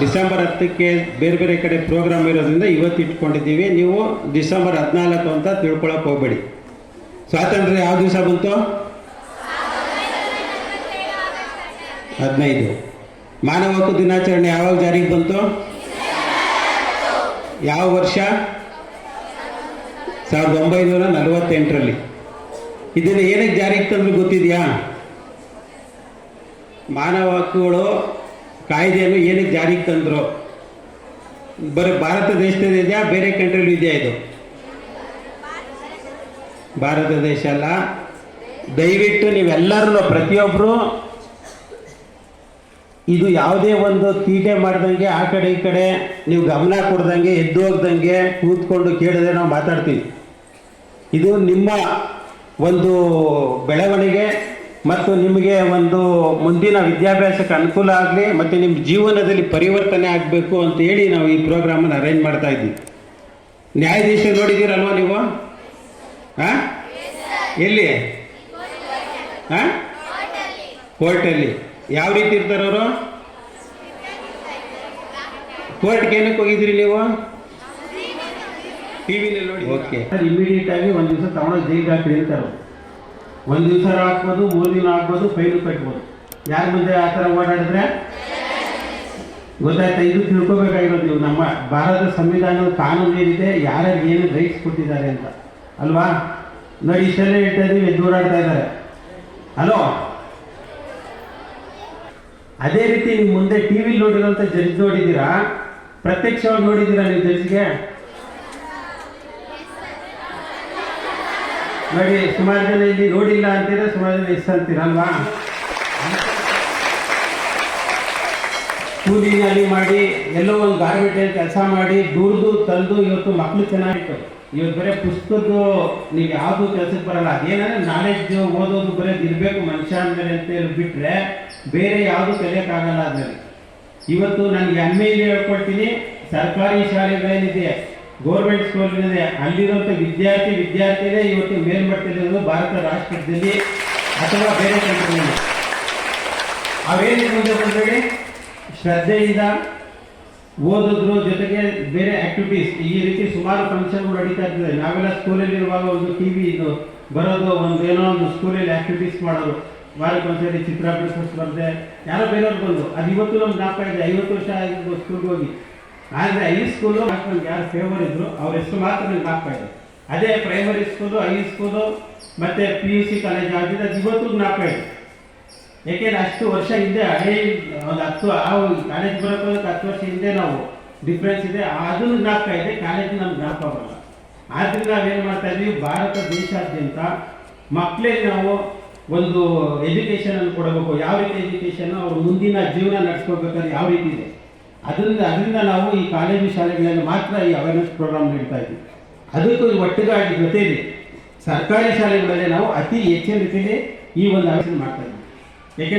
December ಹತ್ತಕ್ಕೆ ಬೇರೆ ಬೇರೆ ಕಡೆ ಪ್ರೋಗ್ರಾಮ್ ಇರೋದ್ರಿಂದ ಇವತ್ತು ಇಟ್ಕೊಂಡಿದ್ದೀವಿ. ನೀವು ಡಿಸೆಂಬರ್ ಹದಿನಾಲ್ಕು ಅಂತ ತಿಳ್ಕೊಳಕ್ಕೆ ಹೋಗ್ಬೇಡಿ. ಸ್ವಾತಂತ್ರ್ಯ ಯಾವ ದಿವಸ ಬಂತು? ಹದಿನೈದು. ಮಾನವ ಹಕ್ಕು ದಿನಾಚರಣೆ ಯಾವಾಗ ಜಾರಿಗೆ ಬಂತು? ಯಾವ ವರ್ಷ? ಸಾವಿರದ ಒಂಬೈನೂರ ನಲವತ್ತೆಂಟರಲ್ಲಿ. ಇದನ್ನು ಏನಕ್ಕೆ ಜಾರಿಗೆ ತಂದ್ರೆ ಗೊತ್ತಿದೆಯಾ? ಮಾನವ ಹಕ್ಕುಗಳು ಕಾಯ್ದೆಯನ್ನು ಏನಕ್ಕೆ ಜಾರಿಗೆ ತಂದರು? ಬರೀ ಭಾರತ ದೇಶದಲ್ಲಿ ಇದೆಯಾ? ಬೇರೆ ಕಂಟ್ರಿಲೂ ಇದೆಯಾ ಇದು? ಭಾರತ ದೇಶ ಅಲ್ಲ. ದಯವಿಟ್ಟು ನೀವೆಲ್ಲರೂ ಪ್ರತಿಯೊಬ್ಬರು ಇದು ಯಾವುದೇ ಒಂದು ತೀಟೆ ಮಾಡ್ದಂಗೆ ಆ ಕಡೆ ಈ ಕಡೆ ನೀವು ಗಮನ ಕೊಡ್ದಂಗೆ, ಎದ್ದು ಹೋಗ್ದಂಗೆ, ಕೂತ್ಕೊಂಡು ಕೇಳಿದ್ರೆ ನಾವು ಮಾತಾಡ್ತೀವಿ. ಇದು ನಿಮ್ಮ ಒಂದು ಬೆಳವಣಿಗೆ. ಮತ್ತು ನಿಮಗೆ ಒಂದು ಮುಂದಿನ ವಿದ್ಯಾಭ್ಯಾಸಕ್ಕೆ ಅನುಕೂಲ ಆಗಲಿ, ಮತ್ತು ನಿಮ್ಮ ಜೀವನದಲ್ಲಿ ಪರಿವರ್ತನೆ ಆಗಬೇಕು ಅಂತ ಹೇಳಿ ನಾವು ಈ ಪ್ರೋಗ್ರಾಮನ್ನು ಅರೇಂಜ್ ಮಾಡ್ತಾ ಇದ್ದೀವಿ ನ್ಯಾಯಾಧೀಶ ನೋಡಿದ್ದೀರಲ್ವ ನೀವು? ಹಾಂ ಎಲ್ಲಿ? ಹಾಂ ಕೋರ್ಟಲ್ಲಿ. ಯಾವ ರೀತಿ ಇರ್ತಾರವರು ಕೋರ್ಟ್ಗೆ ಏನಕ್ಕೆ ಹೋಗಿದ್ರಿ ನೀವು? ಟಿ ವಿನಲ್ಲಿ ನೋಡಿ. ಓಕೆ ಇಮಿಡಿಯೇಟ್ ಆಗಿ ಒಂದು ದಿವಸ ತಗೊಂಡೋಗಿ ಜೈಲಿಗೆ ಹಾಕಿ ಹೇಳ್ತಾರೆ ಒಂದು ದಿವಸ ಹಾಕ್ಬೋದು, ಮೂರು ದಿನ ಹಾಕ್ಬೋದು ಫೈನ್ ಕಟ್ಬೋದು ಯಾರ ಮುಂದೆ ಆ ಥರ ಓಡಾಡಿದ್ರೆ? ಗೊತ್ತಾಯ್ತಾ? ಇದು ತಿಳ್ಕೊಬೇಕಾಗಿರೋದು ನೀವು. ನಮ್ಮ ಭಾರತ ಸಂವಿಧಾನದ ಕಾನೂನು ಏನಿದೆ, ಯಾರ್ಯಾರು ಏನು ರೈಟ್ಸ್ ಕೊಟ್ಟಿದ್ದಾರೆ ಅಂತ. ಅಲ್ವಾ? ನೋಡಿ, ಇಷ್ಟೆಲ್ಲ ಹೇಳ್ತಾ ಇದ್ದೀವಿ, ದೂರಾಡ್ತಾ ಇದ್ದಾರೆ. ಹಲೋ ಅದೇ ರೀತಿ ನೀವು ಮುಂದೆ ಟಿ ವಿಲಿ ನೋಡಿರೋಂಥ ಜಡ್ಜ್ ನೋಡಿದ್ದೀರಾ? ಪ್ರತ್ಯಕ್ಷವಾಗಿ ನೋಡಿದ್ದೀರಾ ನೀವು ಜಡ್ಜ್ಗೆ? ನೋಡಿ ಸುಮಾರು ಜನ ಇಲ್ಲಿ ನೋಡಿಲ್ಲ ಅಂತೀರ ಸುಮಾರು ಜನ ಇಷ್ಟ ಅಂತೀರಲ್ವಾ ಕೂಲಿನಲ್ಲಿ ಮಾಡಿ, ಎಲ್ಲೋ ಒಂದು ಗಾರ್ಮೆಂಟಲ್ಲಿ ಕೆಲಸ ಮಾಡಿ ದುಡ್ದು ತಂದು ಇವತ್ತು ಮಕ್ಕಳು ಚೆನ್ನಾಗಿತ್ತು. ಇವತ್ತು ಬರೀ ಪುಸ್ತಕದ್ದು ನೀವು ಯಾವುದು ಕೆಲಸಕ್ಕೆ ಬರಲ್ಲ. ಅದೇನಂದ್ರೆ ನಾಲೆಡ್ಜ್ ಓದೋದು ಬರೀ ಇರಬೇಕು ಮನುಷ್ಯ ಅಂದಮೇಲೆ ಅಂತ ಬಿಟ್ಟರೆ ಬೇರೆ ಯಾವುದು ಕಲಿಯೋಕ್ಕಾಗಲ್ಲ ಅದರಲ್ಲಿ. ಇವತ್ತು ನನಗೆ ಹೆಮ್ಮೆಯಿಂದ ಹೇಳ್ಕೊಡ್ತೀನಿ. ಸರ್ಕಾರಿ ಶಾಲೆಗಳೇನಿದೆ ಗೌರ್ಮೆಂಟ್ ಸ್ಕೂಲ್ಗಳಿದೆ ಅಲ್ಲಿರುವಂಥ ವಿದ್ಯಾರ್ಥಿ ವಿದ್ಯಾರ್ಥಿನೇ ಇವತ್ತು ಮೇಲ್ಮಟ್ಟದಲ್ಲಿರೋದು ಭಾರತ ರಾಷ್ಟ್ರದಲ್ಲಿ ಅಥವಾ ಬೇರೆ ಕಂಟ್ರಿಯಲ್ಲಿ ಅವೇನಿದೆ ಬಂದರೆ ಶ್ರದ್ಧೆಯಿಂದ ಓದಿದ್ರು ಜೊತೆಗೆ ಬೇರೆ ಆಕ್ಟಿವಿಟೀಸ್ ಈ ರೀತಿ ಸುಮಾರು ಫಂಕ್ಷನ್ಗಳು ನಡೀತಾ ಇರ್ತದೆ. ನಾವೆಲ್ಲ ಸ್ಕೂಲಲ್ಲಿ ಇರುವಾಗ ಒಂದು ಟಿ ವಿ ಇದು ಬರೋದು, ಒಂದು ಏನೋ ಒಂದು ಸ್ಕೂಲಲ್ಲಿ ಆಕ್ಟಿವಿಟೀಸ್ ಮಾಡೋದು. ವಾರಕ್ಕೆ ಒಂದ್ಸರಿ ಚಿತ್ರ ಬಿಡಿಸೋ ಸ್ಪರ್ಧೆ, ಯಾರೋ ಬೇರೆಯವ್ರು ಬಂದು ಅದು ಇವತ್ತು ನಮ್ಗೆ ಜ್ಞಾಪಕ ಇದೆ. ಐವತ್ತು ವರ್ಷ ಆಗಿರ್ಬೋದು ಸ್ಕೂಲ್ಗೆ ಹೋಗಿ. ಆದರೆ ಐ ಸ್ಕೂಲು ನಮ್ಗೆ ಯಾರು ಫೇವರ್ ಇದ್ರು, ಅವ್ರ ಹೆಸರು ಮಾತ್ರ ನನಗೆ ಜ್ಞಾಪಕ ಇದೆ ಅದೇ ಪ್ರೈಮರಿ ಸ್ಕೂಲು ಐ ಸ್ಕೂಲು ಮತ್ತು ಪಿ ಯು ಸಿ ಕಾಲೇಜ್ ಆಗಿದೆ ಅದು ಇವತ್ತು ಜ್ಞಾಪಕ ಇದೆ ಯಾಕೆಂದ್ರೆ ಅಷ್ಟು ವರ್ಷ ಹಿಂದೆ ಅದೇ ಒಂದು ಹತ್ತು, ಆ ಕಾಲೇಜ್ ಬರೋಕ್ಕೆ ಹತ್ತು ವರ್ಷ ಹಿಂದೆ ನಾವು ಡಿಫ್ರೆನ್ಸ್ ಇದೆ. ಅದು ಜ್ಞಾಪಕ ಇದೆ ಕಾಲೇಜ್ ನಮ್ಗೆ ಜ್ಞಾಪಕ ಬರಲ್ಲ ಆದ್ದರಿಂದ ನಾವೇನು ಮಾಡ್ತಾ ಇದ್ವಿ, ಭಾರತ ದೇಶಾದ್ಯಂತ ಮಕ್ಕಳಿಗೆ ನಾವು ಒಂದು ಎಜುಕೇಷನನ್ನು ಕೊಡಬೇಕು. ಯಾವ ರೀತಿ ಎಜುಕೇಷನ್ ಅವ್ರ ಮುಂದಿನ ಜೀವನ ನಡೆಸ್ಕೋಬೇಕಾದ್ರೆ ಯಾವ ರೀತಿ ಇದೆ? ಅದರಿಂದ ಅದರಿಂದ ನಾವು ಈ ಕಾಲೇಜು ಶಾಲೆಗಳಲ್ಲಿ ಮಾತ್ರ ಈ ಅವೇರ್ನೆಸ್ ಪ್ರೋಗ್ರಾಮ್ ನೀಡ್ತಾ ಇದ್ವಿ ಅದಕ್ಕೂ ಒಟ್ಟಿಗಾಗಿ ಜೊತೆಯಲ್ಲಿ ಸರ್ಕಾರಿ ಶಾಲೆಗಳಲ್ಲಿ ನಾವು ಅತಿ ಹೆಚ್ಚಿನ ರೀತಿಯಲ್ಲಿ ಈ ಒಂದು ಆಲೋಚನೆ ಮಾಡ್ತಾ ಇದ್ವಿ ಯಾಕೆಂದ್ರೆ